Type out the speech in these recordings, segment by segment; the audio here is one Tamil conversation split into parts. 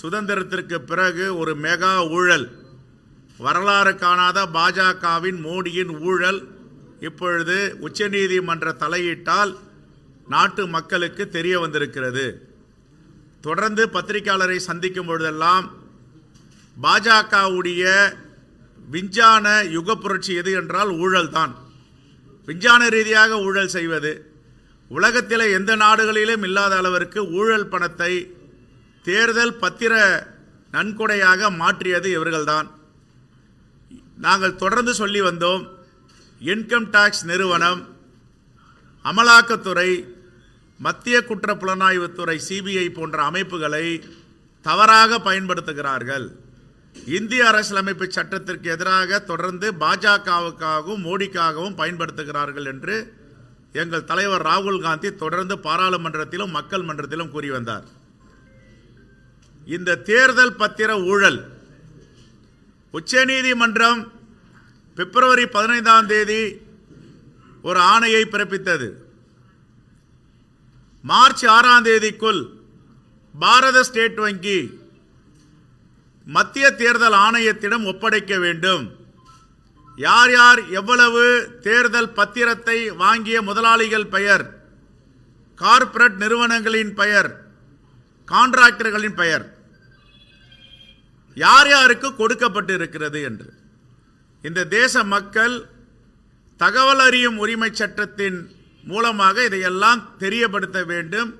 சுதந்திரத்திற்கு பிறகு ஒரு மெகா ஊழல். வரலாறு காணாத பாஜகவின் மோடியின் ஊழல் இப்பொழுது உச்சநீதிமன்ற தலையீட்டால் நாட்டு மக்களுக்கு தெரிய வந்திருக்கிறது. தொடர்ந்து பத்திரிகையாளரை சந்திக்கும் பொழுதெல்லாம் பாஜகவுடைய விஞ்ஞான யுக புரட்சி எது என்றால் ஊழல் தான் விஞ்ஞான ரீதியாக ஊழல் செய்வது. உலகத்தில் எந்த நாடுகளிலும் இல்லாத அளவிற்கு ஊழல் பணத்தை தேர்தல் பத்திர நன்கொடையாக மாற்றியது இவர்கள்தான். நாங்கள் தொடர்ந்து சொல்லி வந்தோம் இன்கம் டாக்ஸ் நிறுவனம் அமலாக்கத்துறை மத்திய குற்ற புலனாய்வுத்துறை சிபிஐ போன்ற அமைப்புகளை தவறாக பயன்படுத்துகிறார்கள். இந்திய அரசியலமைப்பு சட்டத்திற்கு எதிராக தொடர்ந்து பாஜகவுக்காகவும் மோடிக்காகவும் பயன்படுத்துகிறார்கள் என்று எங்கள் தலைவர் ராகுல் காந்தி தொடர்ந்து பாராளுமன்றத்திலும் மக்கள் மன்றத்திலும் கூறி வந்தார். இந்த தேர்தல் பத்திர ஊழல். உச்சநீதிமன்றம் பிப்ரவரி பதினைந்தாம் தேதி ஒரு ஆணையை பிறப்பித்தது. மார்ச் ஆறாம் தேதிக்குள் பாரத ஸ்டேட் வங்கி மத்திய தேர்தல் ஆணையத்திடம் ஒப்படைக்க வேண்டும். யார் யார் எவ்வளவு தேர்தல் பத்திரத்தை வாங்கிய முதலாளிகள் பெயர் கார்ப்பரேட் நிறுவனங்களின் பெயர் கான்ட்ராக்டர்களின் பெயர் யார் யாருக்கு கொடுக்கப்பட்டு இருக்கிறது என்று. இந்த தேச மக்கள் தகவல் அறியும் உரிமை சட்டத்தின் மூலமாக இதையெல்லாம் தெரியப்படுத்த வேண்டும்.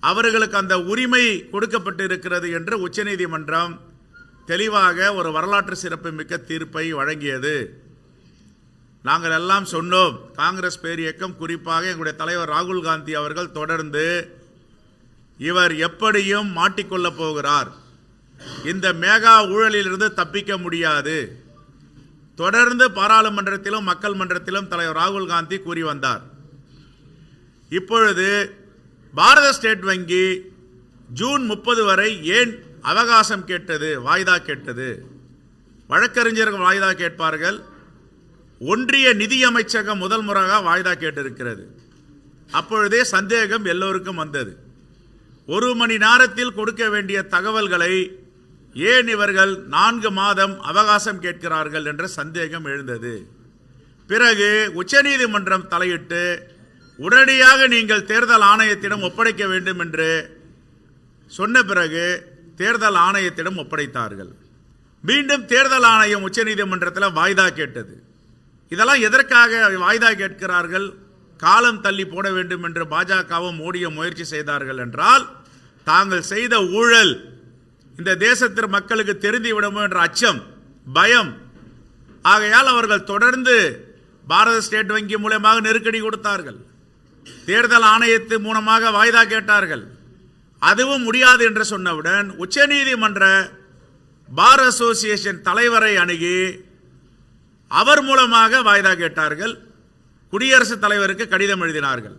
அவர்களுக்கு அந்த உரிமை கொடுக்கப்பட்டு இருக்கிறது என்று உச்சநீதிமன்றம் தெளிவாக ஒரு வரலாற்று சிறப்புமிக்க தீர்ப்பை வழங்கியது. நாங்கள் எல்லாம் சொன்னோம் காங்கிரஸ் பேரியக்கம் குறிப்பாக எங்களுடைய தலைவர் ராகுல் காந்தி அவர்கள் தொடர்ந்து இவர் எப்படியும் மாட்டிக்கொள்ளப் போகிறார். இந்த மேகா ஊழலிலிருந்து தப்பிக்க முடியாது. தொடர்ந்து பாராளுமன்றத்திலும் மக்கள் மன்றத்திலும் தலைவர் ராகுல் காந்தி கூறி வந்தார். இப்பொழுது பாரத ஸ்டேட் வங்கி ஜூன் முப்பது வரை ஏன் அவகாசம் கேட்டது வாய்தா கேட்டது? வழக்கறிஞர்கள் வாய்தா கேட்பார்கள். ஒன்றிய நிதியமைச்சகம் முதல் முறையாக வாய்தா கேட்டிருக்கிறது. அப்பொழுதே சந்தேகம் எல்லோருக்கும் வந்தது. ஒரு மணி நேரத்தில் கொடுக்க வேண்டிய தகவல்களை ஏன் இவர்கள் நான்கு மாதம் அவகாசம் கேட்கிறார்கள் என்ற சந்தேகம் எழுந்தது? பிறகு உச்சநீதிமன்றம் தலையிட்டு உடனடியாக நீங்கள் தேர்தல் ஆணையத்திடம் ஒப்படைக்க வேண்டும் என்று சொன்ன பிறகு தேர்தல் ஆணையத்திடம் ஒப்படைத்தார்கள். மீண்டும் தேர்தல் ஆணையம் உச்சநீதிமன்றத்தில் வாய்தா கேட்டது. இதெல்லாம் எதற்காக வாய்தா கேட்கிறார்கள்? காலம் தள்ளி போட வேண்டும் என்று பாஜகவும் மோடியும் முயற்சி செய்தார்கள் என்றால் தாங்கள் செய்த ஊழல் இந்த தேசத்திற்கு மக்களுக்கு தெரிந்து விடுமோ என்ற அச்சம் பயம். ஆகையால் அவர்கள் தொடர்ந்து பாரத ஸ்டேட் வங்கி மூலமாக நெருக்கடி கொடுத்தார்கள். தேர்தல் ஆணையத்து மூலமாக வாய்தா கேட்டார்கள். அதுவும் முடியாது என்று சொன்னவுடன் உச்சநீதிமன்ற பார் அசோசியேஷன் தலைவரை அணுகி அவர் மூலமாக வாய்தா கேட்டார்கள். குடியரசுத் தலைவருக்கு கடிதம் எழுதினார்கள்.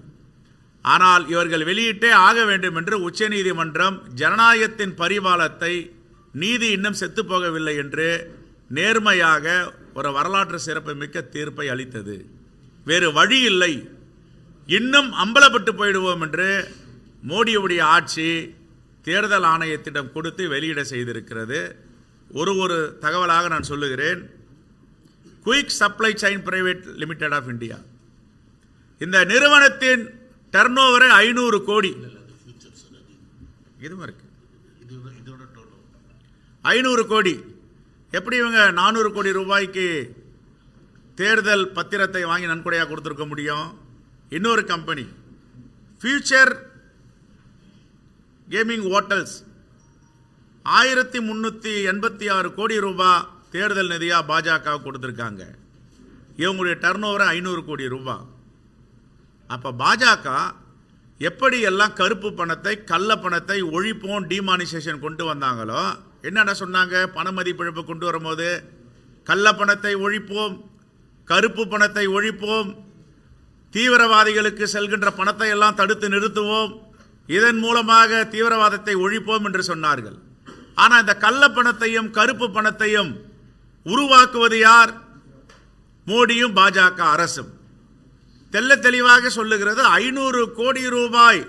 ஆனால் இவர்கள் வெளியிட்டே ஆக வேண்டும் என்று உச்சநீதிமன்றம் ஜனநாயகத்தின் பரிபாலத்தை நீதி இன்னும் செத்து போகவில்லை என்று நேர்மையாக ஒரு வரலாற்று சிறப்புமிக்க தீர்ப்பை அளித்தது. வேறு வழி இல்லை. இன்னும் அம்பலப்பட்டு போயிடுவோம் என்று மோடியுடைய ஆட்சி தேர்தல் ஆணையத்திடம் கொடுத்து வெளியிட செய்திருக்கிறது. ஒரு ஒரு தகவலாக நான் சொல்லுகிறேன். Quick supply chain private limited of India. இந்த நிறுவனத்தின் டர்ன் ஓவரை ஐநூறு கோடி. இதுவும் இருக்கு. ஐநூறு கோடி. எப்படி இவங்க நானூறு கோடி ரூபாய்க்கு தேர்தல் பத்திரத்தை வாங்கி நன்கொடையாக கொடுத்துருக்க முடியும்? இன்னொரு கம்பெனி ஃபியூச்சர் கேமிங் ஹோட்டல்ஸ் ஆயிரத்தி முந்நூற்றி எண்பத்தி ஆறு கோடி ரூபாய் தேர்தல் நிதியாக பாஜக கொடுத்துருக்காங்க. இவங்களுடைய டர்ன் ஓவர் ஐநூறு கோடி ரூபாய் அப்போ பாஜக எப்படி எல்லாம் கருப்பு பணத்தை கள்ள பணத்தை ஒழிப்போம் டிமானிசேஷன் கொண்டு வந்தாங்களோ என்னென்ன சொன்னாங்க? பண மதிப்பிழப்பு கொண்டு வரும்போது கள்ள பணத்தை ஒழிப்போம் கருப்பு பணத்தை ஒழிப்போம் தீவிரவாதிகளுக்கு செல்கின்ற பணத்தை எல்லாம் தடுத்து நிறுத்துவோம் இதன் மூலமாக தீவிரவாதத்தை ஒழிப்போம் என்று சொன்னார்கள். ஆனால் இந்த கள்ள பணத்தையும் கருப்பு பணத்தையும் உருவாக்குவது யார்? மோடியும் பாஜக அரசும். தெல்ல தெளிவாக சொல்லுகிறது ஐநூறு கோடி ரூபாய்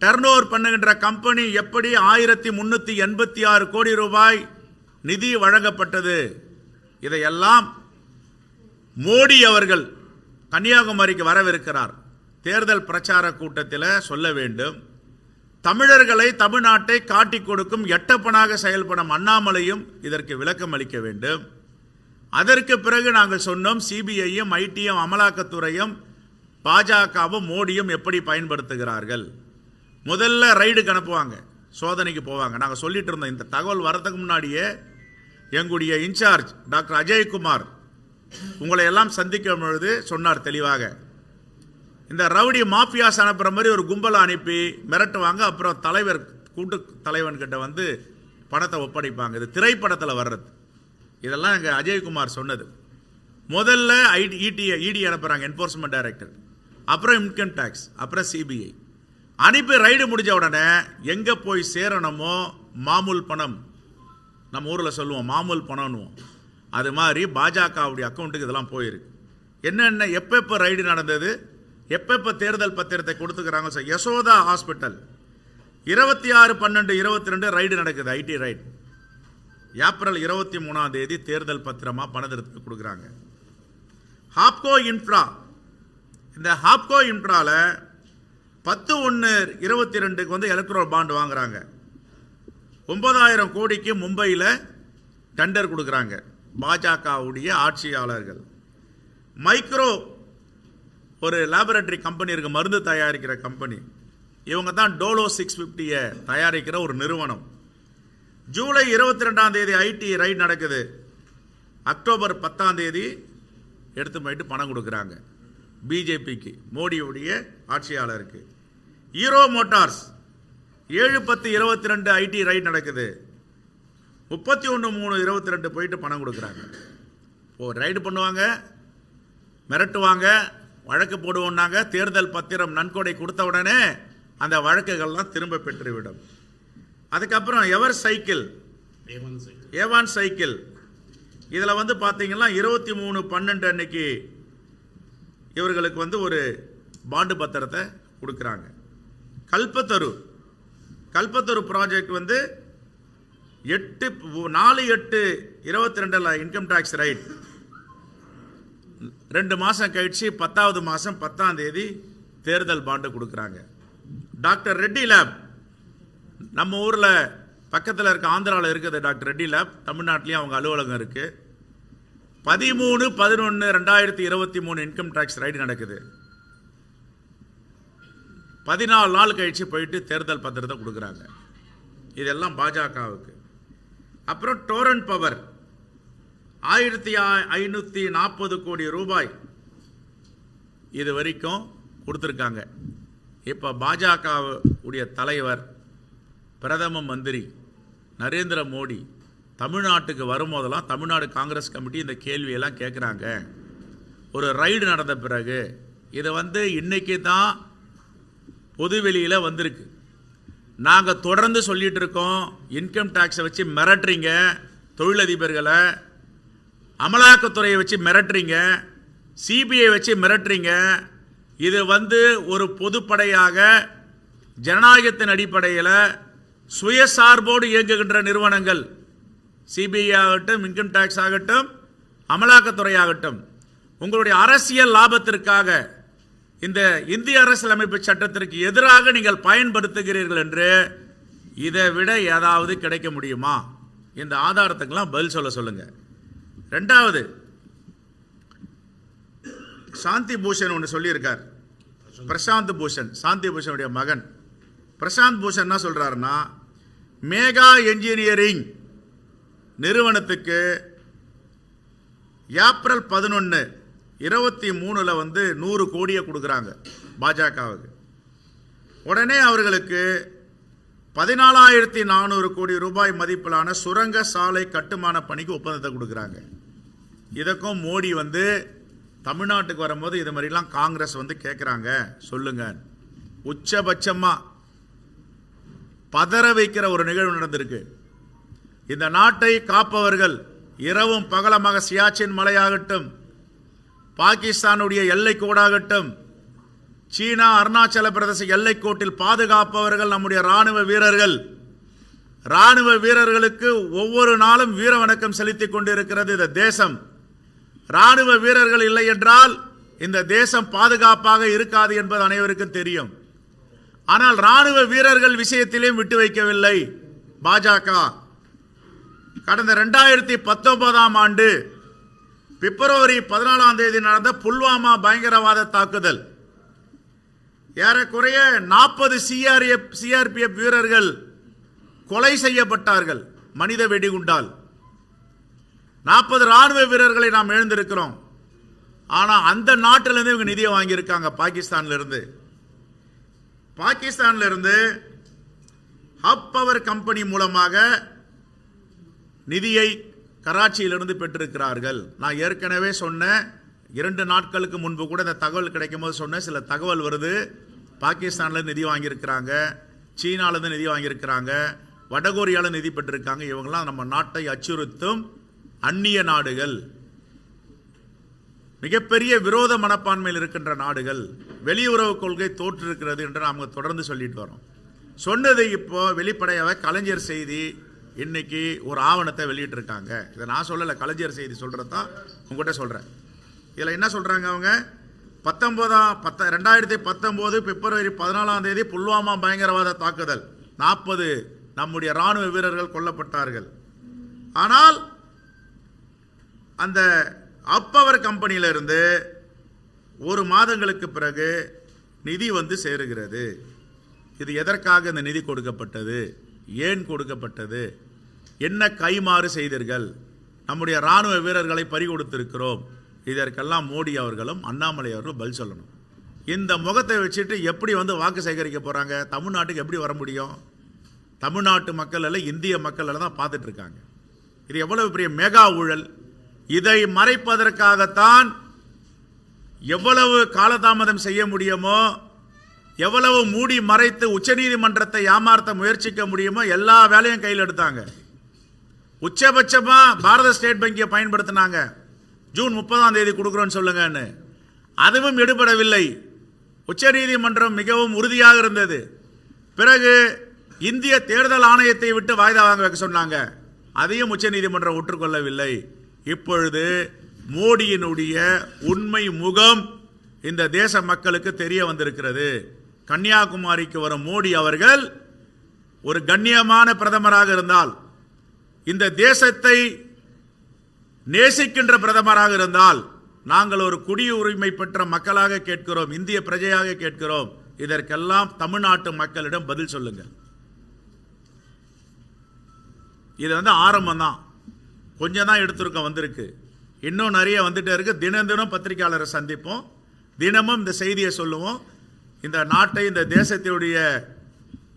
டர்ன் பண்ணுகின்ற கம்பெனி எப்படி ஆயிரத்தி முன்னூற்றி எண்பத்தி ஆறு கோடி ரூபாய் நிதி வழங்கப்பட்டது? இதையெல்லாம் மோடி அவர்கள் கன்னியாகுமரிக்கு வரவிருக்கிறார். தேர்தல் பிரச்சார கூட்டத்தில் சொல்ல வேண்டும். தமிழர்களை தமிழ்நாட்டை காட்டிக் கொடுக்கும் எட்டப்பனாக செயல்படும் அண்ணாமலையும் இதற்கு விளக்கம் அளிக்க வேண்டும். அதற்கு பிறகு நாங்கள் சொன்னோம் சிபிஐயும் ஐடியும் அமலாக்கத்துறையும் பாஜகவும் மோடியும் எப்படி பயன்படுத்துகிறார்கள்? முதல்ல ரைடுக்கு அனுப்புவாங்க. சோதனைக்கு போவாங்க. நாங்கள் சொல்லிட்டு இருந்தோம் இந்த தகவல் வரதுக்கு முன்னாடியே எங்களுடைய இன்சார்ஜ் டாக்டர் அஜய்குமார் உங்களை எல்லாம் சந்திக்கும் பொழுது சொன்னார் தெளிவாக. இந்த ரவுடி மாஃபியாஸ் அனுப்புகிற மாதிரி ஒரு கும்பலை அனுப்பி மிரட்டுவாங்க. அப்புறம் தலைவர் கூட்டு தலைவன்கிட்ட வந்து பணத்தை ஒப்படைப்பாங்க. இது திரைப்படத்தில் வர்றது. இதெல்லாம் எங்கள் அஜய்குமார் சொன்னது. முதல்ல ஐடி இடி இடி அனுப்புகிறாங்க என்ஃபோர்ஸ்மெண்ட் டைரக்டர் அப்புறம் இன்கம் டேக்ஸ் அப்புறம் சிபிஐ அனுப்பி ரைடு முடிஞ்ச உடனே எங்கே போய் சேரணுமோ மாமூல் பணம். நம்ம ஊரில் சொல்லுவோம் மாமூல் பணம்னுவோம். அது மாதிரி பாஜகவுடைய அக்கௌண்ட்டுக்கு இதெல்லாம் போயிருக்கு. என்னென்ன எப்பப்போ ரைடு நடந்தது எப்பப்போ தேர்தல் பத்திரத்தை கொடுத்துக்கிறாங்க சார் யசோதா ஹாஸ்பிட்டல் இருபத்தி ஆறு பன்னெண்டு இருபத்தி ரெண்டு ரைடு நடக்குது ஐடி ரைடு ஏப்ரல் இருபத்தி மூணாம் தேதி தேர்தல் பத்திரமா பணத்திற்கு கொடுக்குறாங்க. ஹாப்கோ இன்ஃப்ரா இந்த ஹாப்கோ இன்ட்ரால பத்து ஒன்று இருபத்தி ரெண்டுக்கு வந்து எலக்ட்ரல் பாண்ட் வாங்குறாங்க. ஒன்பதாயிரம் கோடிக்கு மும்பையில் டெண்டர் கொடுக்குறாங்க. பாஜகவுடைய ஆட்சியாளர்கள். மைக்ரோ ஒரு லேபரட்டரி கம்பெனி இருக்குது மருந்து தயாரிக்கிற கம்பெனி இவங்க தான் டோலோ சிக்ஸ் ஃபிஃப்டியை தயாரிக்கிற ஒரு நிறுவனம். ஜூலை இருபத்தி ரெண்டாம் தேதி ஐடி ரைட் நடக்குது. அக்டோபர் பத்தாம் தேதி எடுத்து போயிட்டு பணம் கொடுக்குறாங்க. பிஜேபிக்கு மோடியுடைய ஆட்சியாளருக்கு. ஹீரோ மோட்டார்ஸ் ஏழு பத்து இருபத்தி ரெண்டு ஐடி ரைட் நடக்குது. முப்பத்தி ஒன்று மூணு இருபத்தி ரெண்டு போயிட்டு பணம் கொடுக்குறாங்க. ஓ ரைடு பண்ணுவாங்க மிரட்டுவாங்க வழக்கு போடுவோம்னாங்க தேர்தல் பத்திரம் நன்கொடை கொடுத்த உடனே அந்த வழக்குகள்லாம் திரும்ப பெற்றுவிடும். அதுக்கப்புறம் எவர் சைக்கிள் ஏவான் சைக்கிள் இதில் வந்து பார்த்தீங்கன்னா இருபத்தி மூணு பன்னெண்டு அன்னைக்கு இவர்களுக்கு வந்து ஒரு பாண்டு பத்திரத்தை கொடுக்குறாங்க. கல்பத்தரு. கல்பத்தரு ப்ராஜெக்ட் வந்து எட்டு நாலு எட்டு இருபத்தி ரெண்டில் இன்கம் டேக்ஸ் ரைட் ரெண்டு மாதம் கழிச்சு பத்தாவது மாதம் பத்தாம் தேதி தேர்தல் பாண்டு கொடுக்குறாங்க. Doctor Reddy lab. நம்ம ஊரில் பக்கத்தில் இருக்க ஆந்திராவில் இருக்குது டாக்டர் ரெட்டி லேப். தமிழ்நாட்டிலையும் அவங்க அலுவலகம் இருக்குது பதிமூணு பதினொன்று ரெண்டாயிரத்தி இருபத்தி மூணு இன்கம் டேக்ஸ் ரைடு நடக்குது. பதினாலு நாள் கழிச்சு போயிட்டு தேர்தல் பத்திரத்தை கொடுக்குறாங்க. இதெல்லாம் பாஜகவுக்கு. அப்புறம் டோரன் பவர் ஆயிரத்தி ஐநூற்றி நாற்பது கோடி ரூபாய் இது வரைக்கும் கொடுத்துருக்காங்க. இப்போ பாஜக உடைய தலைவர் பிரதம மந்திரி நரேந்திர மோடி தமிழ்நாட்டுக்கு வரும்போதெல்லாம் தமிழ்நாடு காங்கிரஸ் கமிட்டி இந்த கேள்வியெல்லாம் கேட்குறாங்க ஒரு ரைடு நடந்த பிறகு இதை வந்து இன்றைக்கி தான் பொதுவெளியில் வந்திருக்கு. நாங்கள் தொடர்ந்து சொல்லிகிட்டு இருக்கோம் இன்கம் டேக்ஸை வச்சு மிரட்டுறீங்க தொழிலதிபர்களை அமலாக்கத்துறையை வச்சு மிரட்டுறீங்க சிபிஐ வச்சு மிரட்டுறீங்க. இது வந்து ஒரு பொதுப்படையாக ஜனநாயகத்தின் அடிப்படையில் சுயசார்போடு இயங்குகின்ற நிறுவனங்கள். சிபிஐ ஆகட்டும் இன்கம் டேக்ஸ் ஆகட்டும் அமலாக்கத்துறை ஆகட்டும் உங்களுடைய அரசியல் லாபத்திற்காக இந்த இந்திய அரசியலமைப்பு சட்டத்திற்கு எதிராக நீங்கள் பயன்படுத்துகிறீர்கள் என்று இதை விட ஏதாவது கிடைக்க முடியுமா? இந்த ஆதாரத்துக்கெல்லாம் பதில் சொல்ல சொல்லுங்க. ரெண்டாவது சாந்தி பூஷன் ஒன்று சொல்லியிருக்கார். பிரசாந்த் பூஷன் சாந்தி பூஷனுடைய மகன். பிரசாந்த் பூஷன் என்ன சொல்கிறாருன்னா மேகா என்ஜினியரிங் நிறுவனத்துக்கு ஏப்ரல் பதினொன்று இருபத்தி மூணில் வந்து நூறு கோடியை கொடுக்குறாங்க பாஜகவுக்கு. உடனே அவர்களுக்கு பதினாலாயிரத்தி நானூறு கோடி ரூபாய் மதிப்பிலான சுரங்க சாலை கட்டுமான பணிக்கு ஒப்பந்தத்தை கொடுக்குறாங்க. இதுக்கும் மோடி வந்து தமிழ்நாட்டுக்கு வரும்போது இது மாதிரிலாம் காங்கிரஸ் வந்து கேட்குறாங்க சொல்லுங்க. உச்சபட்சமாக பதற வைக்கிற ஒரு நிகழ்வு நடந்திருக்கு. இந்த நாட்டை காப்பவர்கள் இரவும் பகலமாக சியாச்சின் மலையாகட்டும் பாகிஸ்தானுடைய எல்லைக்கோடாகட்டும் சீனா அருணாச்சல பிரதேச எல்லைக்கோட்டில் பாதுகாப்பவர்கள் நம்முடைய ராணுவ வீரர்கள். ராணுவ வீரர்களுக்கு ஒவ்வொரு நாளும் வீர வணக்கம் செலுத்திக் கொண்டிருக்கிறது இந்த தேசம். ராணுவ வீரர்கள் இல்லை என்றால் இந்த தேசம் பாதுகாப்பாக இருக்காது என்பது அனைவருக்கும் தெரியும். ஆனால் ராணுவ வீரர்கள் விஷயத்திலேயும் விட்டு வைக்கவில்லை. பாஜக. கடந்த ரெண்டாயிரத்தி பத்தொன்பதாம் ஆண்டு பிப்ரவரி பதினாலாம் தேதி நடந்த புல்வாமா பயங்கரவாத தாக்குதல். ஏறக்குறைய நாற்பது சிஆர்எஃப் சிஆர்பிஎஃப் வீரர்கள் கொலை செய்யப்பட்டார்கள் மனித வெடிகுண்டால். நாற்பது ராணுவ வீரர்களை நாம் எழுந்திருக்கிறோம் ஆனால் அந்த நாட்டிலிருந்து இவங்க நிதியை வாங்கியிருக்காங்க பாகிஸ்தான்லேருந்து. பாகிஸ்தான்லேருந்து இருந்து ஹப் பவர் கம்பெனி மூலமாக நிதியை கராச்சியிலிருந்து பெற்றிருக்கிறார்கள். நான் ஏற்கனவே சொன்ன இரண்டு நாட்களுக்கு முன்பு கூட இந்த தகவல் கிடைக்கும் போது சொன்ன சில தகவல் வருது. பாகிஸ்தான்ல நிதி வாங்கியிருக்கிறாங்க. சீனாலேருந்து நிதி வாங்கியிருக்கிறாங்க. வடகொரியாவில் நிதி பெற்றிருக்காங்க. இவங்கெல்லாம் நம்ம நாட்டை அச்சுறுத்தும் அந்நிய நாடுகள். மிகப்பெரிய விரோத மனப்பான்மையில் இருக்கின்ற நாடுகள். வெளியுறவு கொள்கை தோற்றிருக்கிறது என்று நாம் தொடர்ந்து சொல்லிட்டு வரோம். சொன்னது இப்போ வெளிப்படையாக கலைஞர் செய்தி இன்னைக்கு ஒரு ஆவணத்தை வெளியிட்டிருக்காங்க. இதை நான் சொல்லலை கலைஞர் செய்தி சொல்கிறது தான் உங்கள்கிட்ட சொல்கிறேன் இதில் என்ன சொல்கிறாங்க அவங்க? பத்தொம்போதாம் பத்த ரெண்டாயிரத்தி பத்தொம்போது பிப்ரவரி பதினாலாம் தேதி புல்வாமா பயங்கரவாத தாக்குதல். நாற்பது நம்முடைய ராணுவ வீரர்கள் கொல்லப்பட்டார்கள். ஆனால் அந்த அப்பவர் கம்பெனியிலிருந்து ஒரு மாதங்களுக்கு பிறகு நிதி வந்து சேருகிறது. இது எதற்காக இந்த நிதி கொடுக்கப்பட்டது? ஏன் கொடுக்கப்பட்டது? என்ன கைமாறு செய்தீர்கள்? நம்முடைய ராணுவ வீரர்களை பறிகொடுத்திருக்கிறோம். இதற்கெல்லாம் மோடி அவர்களும் அண்ணாமலை அவர்களும் பதில் சொல்லணும். இந்த முகத்தை வச்சுட்டு எப்படி வந்து வாக்கு சேகரிக்க போகிறாங்க தமிழ்நாட்டுக்கு எப்படி வர முடியும்? தமிழ்நாட்டு மக்கள் எல்லாம் இந்திய மக்கள் எல்லாம் தான் பார்த்துட்ருக்காங்க. இது எவ்வளவு பெரிய மெகா ஊழல். இதை மறைப்பதற்காகத்தான் எவ்வளவு காலதாமதம் செய்ய முடியுமோ எவ்வளவு மூடி மறைத்து உச்சநீதிமன்றத்தை ஏமாற்ற முயற்சிக்க முடியுமோ எல்லா வேலையும் கையில் எடுத்தாங்க. உச்சபட்சமா பாரத ஸ்டேட் வங்கியை பயன்படுத்தினாங்க. ஜூன் முப்பதாம் தேதி கொடுக்குறோன்னு சொல்லுங்கன்னு. அதுவும் எடுபடவில்லை. உச்சநீதிமன்றம் மிகவும் உறுதியாக இருந்தது. பிறகு இந்திய தேர்தல் ஆணையத்தை விட்டு வாய்தா வாங்க வைக்க சொன்னாங்க. அதையும் உச்சநீதிமன்றம் ஒற்றுக்கொள்ளவில்லை. இப்பொழுது மோடியினுடைய உண்மை முகம் இந்த தேச மக்களுக்கு தெரிய வந்திருக்கிறது. கன்னியாகுமரிக்கு வரும் மோடி அவர்கள் ஒரு கண்ணியமான பிரதமராக இருந்தால் இந்த தேசத்தை நேசிக்கின்ற பிரதமராக இருந்தால் நாங்கள் ஒரு குடியுரிமை பெற்ற மக்களாக கேட்கிறோம் இந்திய பிரஜையாக கேட்கிறோம். இதற்கெல்லாம் தமிழ்நாட்டு மக்களிடம் பதில் சொல்லுங்கள் இது வந்து ஆரம்பம் தான். கொஞ்சம் தான் எடுத்திருக்கோம் வந்திருக்கு. இன்னும் நிறைய வந்துட்டே இருக்கு. தினம் தினம் பத்திரிகையாளரை சந்திப்போம். தினமும் இந்த செய்தியை சொல்லுவோம். இந்த நாட்டை இந்த தேசத்தினுடைய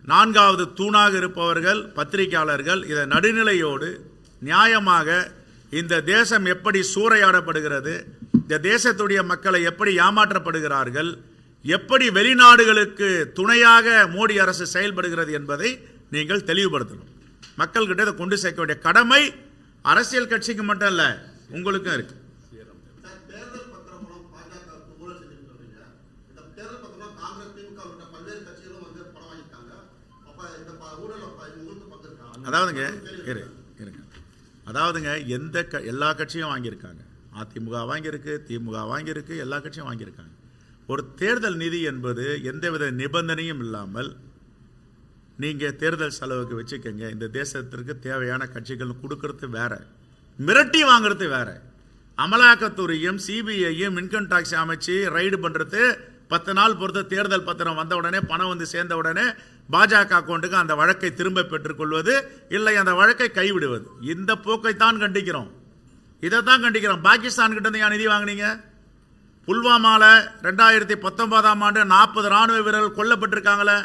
நான்காவது தூணாக இருப்பவர்கள் பத்திரிகையாளர்கள் இதை நடுநிலையோடு நியாயமாக இந்த தேசம் எப்படி சூறையாடப்படுகிறது இந்த தேசத்துடைய மக்களை எப்படி ஏமாற்றப்படுகிறார்கள் எப்படி வெளிநாடுகளுக்கு துணையாக மோடி அரசு செயல்படுகிறது என்பதை நீங்கள் தெளிவுபடுத்தணும். மக்கள்கிட்ட இதை கொண்டு சேர்க்க வேண்டிய கடமை அரசியல் கட்சிக்கு மட்டும் இல்லை உங்களுக்கும் இருக்குது சார், தேர்தல் பத்திரம் மூலம் பாஜக ஊழல் செஞ்சுட்டு சொல்றீங்க. இந்த தேர்தல் பத்திரம் காங்கிரஸ், திமுக உள்ளிட்ட பல்வேறு கட்சிகளும் வந்து பணம் வாங்கியிருக்காங்க. அப்ப இந்த ப- ஊழல்ல ப- உங்களுக்கு பங்கு இருக்கா? அதாவதுங்க இரு இருங்க. அதாவதுங்க எந்த க எல்லா கட்சியும் வாங்கியிருக்காங்க. அதிமுக வாங்கியிருக்கு திமுக வாங்கியிருக்கு எல்லா கட்சியும் வாங்கியிருக்காங்க. ஒரு தேர்தல் நிதி என்பது எந்தவித நிபந்தனையும் இல்லாமல் நீங்கள் தேர்தல் செலவுக்கு வச்சுக்கோங்க. இந்த தேசத்திற்கு தேவையான கட்சிகள் கொடுக்கறது வேற. மிரட்டி வாங்குறது வேற. அமலாக்கத்துறையும் சிபிஐயும் இன்கம் டாக்ஸ் அமைச்சு ரைடு பண்ணுறது பத்து நாள் பொறுத்து தேர்தல் பத்திரம் வந்த உடனே பணம் வந்து சேர்ந்த உடனே பாஜக அக்கௌண்ட்டுக்கு அந்த வழக்கை திரும்ப பெற்றுக்கொள்வது இல்லை அந்த வழக்கை கைவிடுவது. இந்த போக்கை தான் கண்டிக்கிறோம். இதை தான் கண்டிக்கிறோம். பாகிஸ்தான் கிட்ட இருந்து ஏன் நிதி வாங்குனீங்க? புல்வாமாவில் ரெண்டாயிரத்தி பத்தொன்பதாம் ஆண்டு நாற்பது ராணுவ வீரர்கள் கொல்லப்பட்டிருக்காங்களே.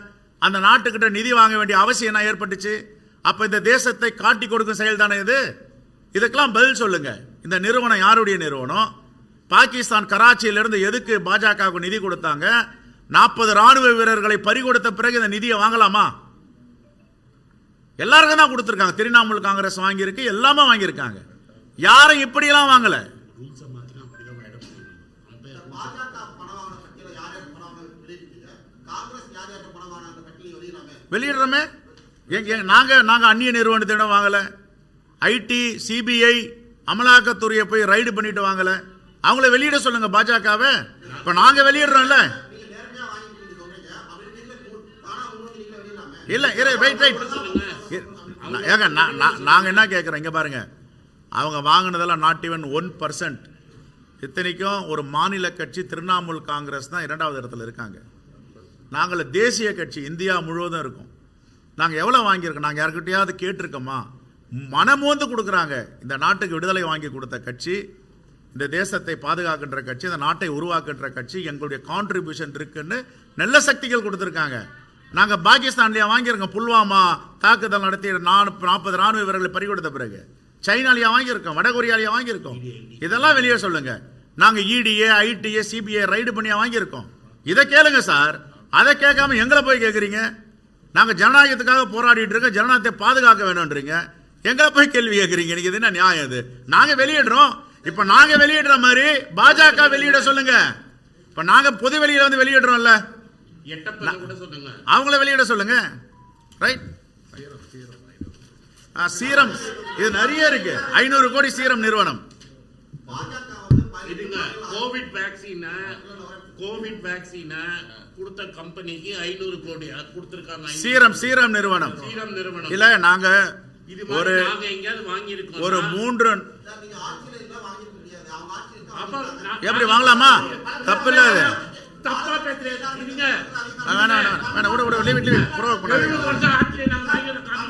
அந்த நாட்டுக்கிட்ட நிதி வாங்க வேண்டிய அவசியம் என்ன ஏற்பட்டுச்சு? அப்போ இந்த தேசத்தை காட்டி கொடுக்கும் செயல் தானே இது? இதுக்கெல்லாம் பதில் சொல்லுங்க. இந்த நிறுவனம் யாருடைய நிறுவனம்? பாகிஸ்தான் கராச்சியிலிருந்து எதுக்கு பாஜகவுக்கு நிதி கொடுத்தாங்க? நாற்பது ராணுவ வீரர்களை பறிகொடுத்த பிறகு இந்த நிதியை வாங்கலாமா? எல்லாருக்கும் தான் கொடுத்துருக்காங்க. திரிணாமுல் காங்கிரஸ் வாங்கியிருக்கு எல்லாமே வாங்கியிருக்காங்க. யாரும் இப்படியெல்லாம் வாங்கல. வெளியிடுறோமே? எங்க நாங்க நாங்க அந்நிய நிறுவனத்திடம் வாங்கல. ஐடி சிபிஐ அமலாக்கத்துறையை போய் ரைடு பண்ணிட்டு வாங்கலை. அவங்கள வெளியிட சொல்லுங்க பாஜகவை. இப்ப வெளியிடுறோம்ல. நீங்களே நீங்களே வெளியிடாம இல்ல இரு வெயிட் வெயிட் ஏங்க நான் நான்- நாங்க என்ன கேட்குறோம் இங்க பாருங்க. அவங்க வாங்கினதெல்லாம் நாட் ஈவன் ஒன் பர்சன்ட் இத்தனைக்கும் ஒரு மாநில கட்சி திரிணாமுல் காங்கிரஸ் தான் இரண்டாவது இடத்துல இருக்காங்க. நாங்கள் தேசிய கட்சி இந்தியா முழுவதும் இருக்கோம். நாங்கள் எவ்வளோ வாங்கியிருக்கோம்? நாங்கள் யாருக்கிட்டையாவது கேட்டிருக்கோமா? மனமோந்து கொடுக்குறாங்க. இந்த நாட்டுக்கு விடுதலை வாங்கி கொடுத்த கட்சி இந்த தேசத்தை பாதுகாக்கின்ற கட்சி இந்த நாட்டை உருவாக்குகின்ற கட்சி எங்களுடைய கான்ட்ரிபியூஷன் இருக்குன்னு நல்ல சக்திகள் கொடுத்துருக்காங்க. நாங்கள் பாகிஸ்தான்லயா வாங்கியிருக்கோம். புல்வாமா தாக்குதல் நடத்தி நான் நாற்பது ராணுவ வீரர்களை பறிகொடுத்த பிறகு. சைனாலியா வாங்கியிருக்கோம். வடகொரியாலியா வாங்கியிருக்கோம். இதெல்லாம் வெளியே சொல்லுங்க. நாங்க E இடிஏ ஐடிஏ சிபிஐ ரைடு பண்ணியா வாங்கியிருக்கோம். இதை கேளுங்க சார். அதை கேட்காம எங்களை போய் கேட்குறீங்க நாங்க ஜனநாயகத்துக்காக போராடிட்டு இருக்கோம். ஜனநாயகத்தை பாதுகாக்க வேணும்ன்றீங்க. எங்களை போய் கேள்வி கேட்குறீங்க நீங்க இது என்ன நியாயம் இது? நாங்க வெளியிடுறோம். இப்ப நாங்க வெளியிடுற மாதிரி பாஜக வெளியிட சொல்லுங்க. இப்ப நாங்க பொது வெளியில வந்து வெளியிடுறோம்ல. அவங்கள வெளியிட சொல்லுங்க. Right serum. இது நிறைய இருக்கு. ஐநூறு கோடி சீரம் நிறுவனம். கோவிட் வேக்சினை கோவிட் வேக்சினை கொடுத்த கம்பெனிக்கு ஐநூறு கோடி கொடுத்திருக்காங்க சீரம் சீரம் நிறுவனம். சீரம் நிறுவனம். இல்ல நாங்க ஒரு ஒரு மூன்று எப்படி வாங்கலாமா? தப்பு இல்ல அது. தப்பா பேசுறேன் இதுங்க ஆ, வேணாம் வேணாம் வேணாம். விடு விடு லீவ் லீவ் ப்ரோவ் எழுபது வருஷம் ஆட்சியில நாங்க வாங்கியிருக்கோம்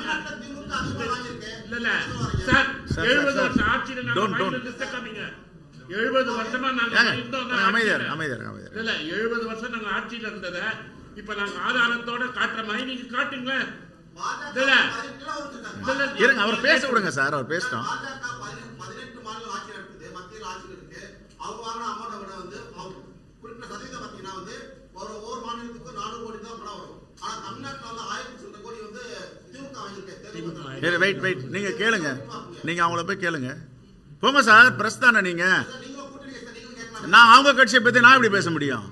திமுக அதிகமா வாங்கியிருக்கு இல்ல இல்ல. சார் சார், எழுபது சார். வருஷம் ஆட்சியில நாங்க Don't, don't. வாங்கியிருக்கோம் காமிங்க. எழுபது வருஷமா நாங்க ஏங்க இருந்தோம் கொஞ்சம் அமைதியா இருங்க, அமைதியா இருங்க, அமைதியா இருங்க. இல்ல. எழுபது வருஷம் நாங்க ஆட்சியில இருந்தத இப்ப நாங்க ஆதாரத்தோட காட்டுற மாதிரி நீங்க காட்டுங்களேன். இருங்க அவர் பேச விடுங்க சார் அவர் பேசிட்டோம். சரி வெயிட் வெயிட் நீங்க கேளுங்க. நீங்க அவங்கள போய் கேளுங்க. போங்க சார் பிரஸ் தானே நீங்க? நான் அவங்க கட்சியை பத்தி நான் எப்படி பேச முடியும்?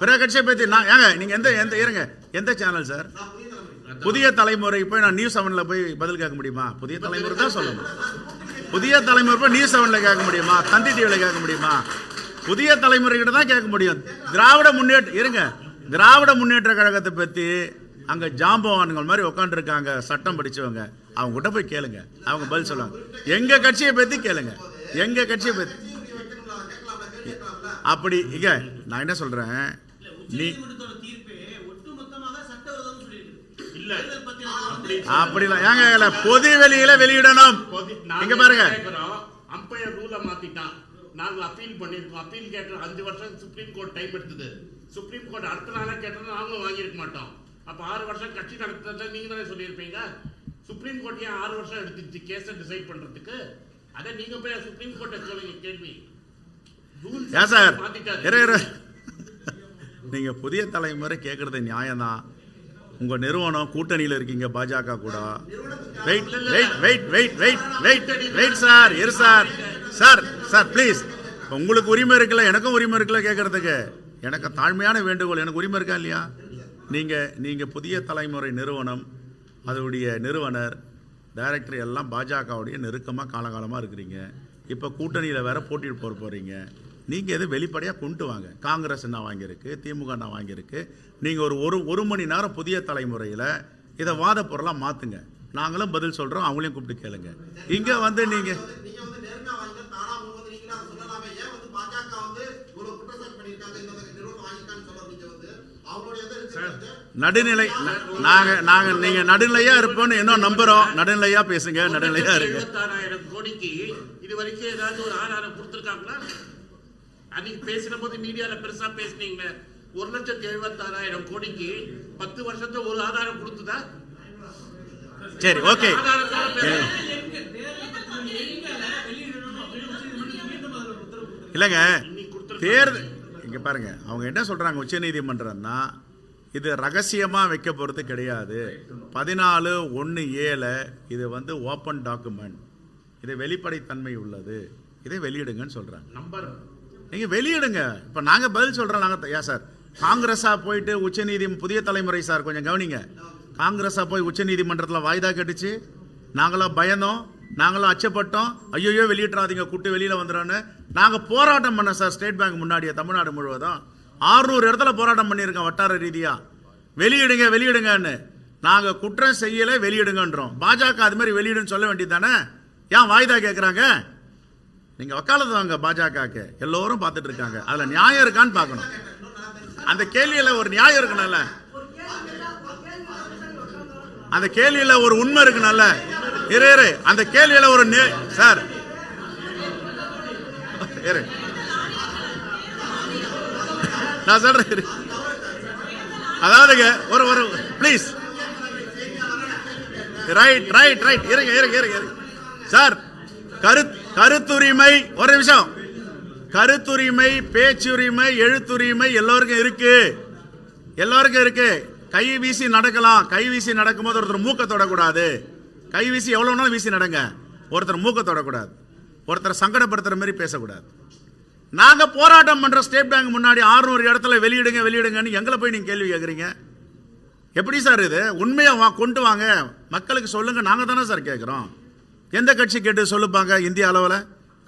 பிற கட்சியை பத்தி நான் ஏங்க நீங்க எந்த எந்த இருங்க. எந்த சேனல் சார்? புதிய தலைமுறை போய் நான் நியூஸ் செவன்ல போய் பதில் கேட்க முடியுமா? புதிய தலைமுறை தான் சொல்லணும். புதிய தலைமுறை போய் நியூஸ் செவன்ல கேட்க முடியுமா? தந்தி டிவில கேட்க முடியுமா? புதிய தலைமுறை கிட்ட தான் கேட்க முடியும். திராவிட முன்னேற்ற இருங்க. திராவிட முன்னேற்ற கழகத்தை பத்தி அங்க ஜாம்பவான்கள் மாதிரி உட்காந்துருக்காங்க சட்டம் படிச்சவங்க. அவங்க கிட்ட போய் கேளுங்க. அவங்க பதில் சொல்லுவாங்க. எங்க கட்சியை பத்தி கேளுங்க. எங்க கட்சியை கேட்கலாம்ல அப்படி இங்க நான் என்ன சொல்றேன்? நீ உச்சநீதிமன்றத்தோட தீர்ப்பே ஒட்டுமொத்தமாக சட்டவிரோதம்னு சொல்லியிருக்கு. இல்ல தேர்தல் பத்தின அப்படி அப்படிலாம் ஏங்க இல்ல பொது வெளியில வெளியிடணும் இங்க பாருங்க. அம்பையர் ரூலை மாத்திட்டான். நாங்க அப்பீல் பண்ணிருக்கோம். அப்பீல் கேட்ட அஞ்சு வருஷம் சுப்ரீம் கோர்ட் டைம் எடுத்தது. சுப்ரீம் கோர்ட் அடுத்த நாளே கேட்டோம் நாங்களும் வாங்கியிருக்க மாட்டோம். அப்ப ஆறு வருஷம் கட்சி நடத்துறத நீங்க தானே சொல்லியிருப்பீங்க? சுப்ரீம் கோர்ட் ஏன் ஆறு வருஷம் எடுத்துச்சு கேஸை டிசைட் பண்றதுக்கு? அதை நீங்க போய் சுப்ரீம் கோர்ட்டை சொல்லுங்க கேள்வி. ஏன் சார்? நீங்க புதிய தலைமுறை கேட்கறது நியாயம்தான். உங்க நிறுவனம் கூட்டணியில் இருக்கீங்க பாஜக கூட. Wait wait wait wait wait wait wait sir இரு சார் சார் சார் ப்ளீஸ் உங்களுக்கு உரிமை இருக்குல்ல எனக்கும் உரிமை இருக்குல்ல கேட்கறதுக்கு எனக்கு தாழ்மையான வேண்டுகோள் எனக்கு உரிமை இருக்கா இல்லையா? நீங்க நீங்க புதிய தலைமுறை நிறுவனம் அதோடைய நிறுவனர் டைரக்டர் எல்லாம் பாஜகவுடைய நெருக்கமாக காலகாலமாக இருக்கிறீங்க. இப்போ கூட்டணியில் வேற போட்டிட்டு போகிற போகிறீங்க நீங்கள் எது வெளிப்படையாக கொண்டு வாங்க. காங்கிரஸ் என்ன வாங்கியிருக்கு? திமுக என்ன வாங்கியிருக்கு? நீங்கள் ஒரு ஒரு ஒரு மணி நேரம் புதிய தலைமுறையில் இதை வாத பொருளாக மாற்றுங்க நாங்களும் பதில் சொல்கிறோம் அவங்களையும் கூப்பிட்டு கேளுங்க. இங்கே வந்து நீங்கள் இருக்கு நடுநிலை நாங்கள் நாங்கள் நீங்கள் நடுநிலையாக இருப்போம்னு இன்னும் நம்புகிறோம் நடுநிலையாக பேசுங்க நடுநிலையாக இருக்கு கோடிக்கு இது வரைக்கும் ஏதாவது ஒரு ஆதாரம் கொடுத்துருக்காங்களா? அன்னைக்கு பேசின போது மீடியால பெருசா பேசுனீங்க ஒரு லட்சத்தி எழுபத்தாறாயிரம் கோடிக்கு பத்து வருஷத்துல ஒரு ஆதாரம் கொடுத்ததா? சரி ஓகே. இல்லைங்க. தேர்தல் இங்க பாருங்க அவங்க என்ன சொல்றாங்க உச்சநீதிமன்றம்னா இது ரகசியமா வைக்க போறது கிடையாது. பதினாலு ஒன்று ஏழு இது வந்து ஓப்பன் டாக்குமெண்ட் இது வெளிப்படைத்தன்மை உள்ளது. இதை வெளியிடுங்கன்னு சொல்றாங்க. நம்பர் நீங்க வெளியிடுங்க. இப்ப நாங்க பதில் சொல்றோம் நாங்க ஏன் சார். காங்கிரஸா போயிட்டு உச்சநீதி புதிய தலைமுறை சார் கொஞ்சம் கவனிங்க. காங்கிரஸா போய் உச்சநீதிமன்றத்தில் வாய்தா கட்டுச்சு. நாங்களாம் பயந்தோம் நாங்களும் அச்சப்பட்டோம். ஐயோயோ வெளியிட்றாதீங்க கூட்டு வெளியில வந்துடுறோன்னு நாங்கள் போராட்டம் பண்ணோம் சார் ஸ்டேட் பேங்க் முன்னாடியே தமிழ்நாடு முழுவதும். ஆறுநூறு இடத்துல போராட்டம் பண்ணியிருக்கோம் வட்டார ரீதியா. வெளியிடுங்க வெளியிடுங்கன்னு. நாங்கள் குற்றம் செய்யலை வெளியிடுங்கன்றோம். பாஜக அது மாதிரி வெளியிடுன்னு சொல்ல வேண்டியது தானே? ஏன் வாய்தா கேட்குறாங்க நீங்க வக்காலத்து வாங்க பாஜகக்கு. எல்லோரும் பார்த்துட்டு இருக்காங்க. அதுல நியாயம் இருக்கான்னு பார்க்கணும். அந்த கேள்வியில ஒரு நியாயம் இருக்கணும்ல? அந்த கேள்வியில ஒரு உண்மை இருக்கணும்ல? இரு இரு. அந்த கேள்வியில ஒரு சார். இரு. நான் சொல்றேன் இரு. அதாவதுங்க ஒரு ஒரு ப்ளீஸ் ரைட் ரைட் ரைட் இருங்க இருங்க இருங்க. சார் கருத்து கருத்துரிமை ஒரு நிமிஷம். கருத்துரிமை பேச்சுரிமை எழுத்துரிமை எல்லோருக்கும் இருக்கு. எல்லோருக்கும் இருக்கு. கை வீசி நடக்கலாம். கை வீசி நடக்கும்போது ஒருத்தர் மூக்க தொடக்கூடாது. கை வீசி எவ்வளவு நாளும் வீசி நடங்க. ஒருத்தர் மூக்க தொடக்கூடாது. ஒருத்தர் சங்கடப்படுத்துகிற மாதிரி பேசக்கூடாது. நாங்கள் போராட்டம் பண்ணுற ஸ்டேட் பேங்க் முன்னாடி 600 இடத்துல வெளியிடுங்க வெளியிடுங்கன்னு எங்களை போய் நீங்கள் கேள்வி கேட்குறீங்க எப்படி சார் இது? உண்மையாக வா கொண்டு வாங்க. மக்களுக்கு சொல்லுங்கள் நாங்கள் தானே சார் கேட்குறோம் எந்த கட்சி கேட்டு சொல்லுப்பாங்க இந்திய அளவில்?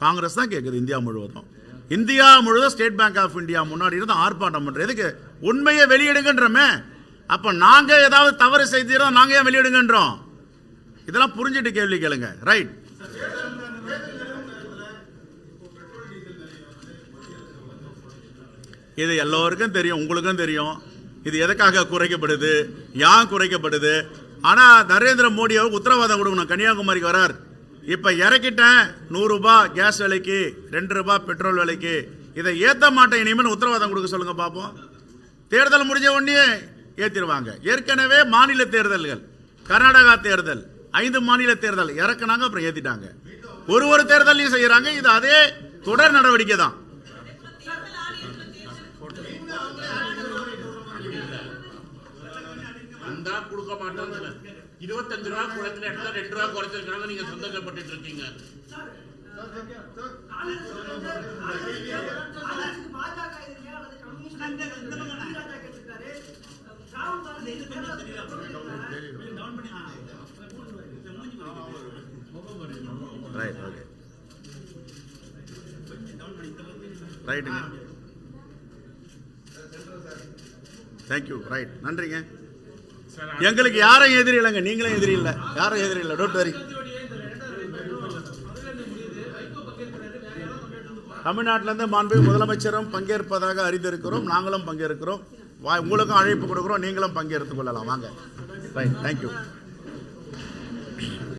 காங்கிரஸ் தான் கேட்குது இந்தியா முழுவதும். இந்தியா முழுவதும் ஸ்டேட் பேங்க் ஆஃப் இந்தியா முன்னாடி இருந்து ஆர்ப்பாட்டம் பண்றது எதுக்கு? உண்மையை வெளியிடுங்கன்றமே. அப்போ நாங்கள் ஏதாவது தவறு செய்திரோம் நாங்கள் ஏன் வெளியிடுங்கன்றோம்? இதெல்லாம் புரிஞ்சுட்டு கேள்வி கேளுங்க. ரைட் இது எல்லோருக்கும் தெரியும் உங்களுக்கும் தெரியும். இது எதுக்காக குறைக்கப்படுது? ஏன் குறைக்கப்படுது? ஆனால் நரேந்திர மோடி அவருக்கு உத்தரவாதம் கொடுக்கணும். கன்னியாகுமரிக்கு வரார். இப்ப இறக்கிட்டேன் நூறு ரூபாய் கேஸ் விலைக்கு ரெண்டு ரூபாய் பெட்ரோல் விலைக்கு. இதை ஏத்த மாட்டேன் இனிமேல் உத்தரவாதம் கொடுக்க சொல்லுங்க பாப்போம். தேர்தல் முடிஞ்ச உடனே ஏற்றிடுவாங்க ஏற்கனவே மாநில தேர்தல்கள் கர்நாடகா தேர்தல் ஐந்து மாநில தேர்தல் இறக்குனாங்க அப்புறம் ஏத்திட்டாங்க. ஒரு ஒரு தேர்தலையும் செய்யறாங்க இது அதே தொடர் நடவடிக்கை தான். கொடுக்க மாட்டோம். இருபத்தஞ்சு ரூபா குறைக்கிற இடத்துல ரெண்டு ரூபா குறைச்சிருக்காங்க நீங்க சந்தோஷப்பட்டு இருக்கீங்க. ரைட் ஓகே ரைட்டுங்க தேங்க்யூ ரைட் நன்றிங்க. எங்களுக்கு யாரும் எதிரி இல்லைங்க? நீங்களும் எதிரி இல்லை. யாரும் எதிரி இல்லை. டோன்ட் வரி தமிழ்நாட்டிலேருந்து மாண்பு முதலமைச்சரும் பங்கேற்பதாக அறிந்திருக்கிறோம். நாங்களும் பங்கேற்கிறோம். உங்களுக்கும் அழைப்பு கொடுக்குறோம். நீங்களும் பங்கேற்றுக் கொள்ளலாம். வாங்க. Right thank you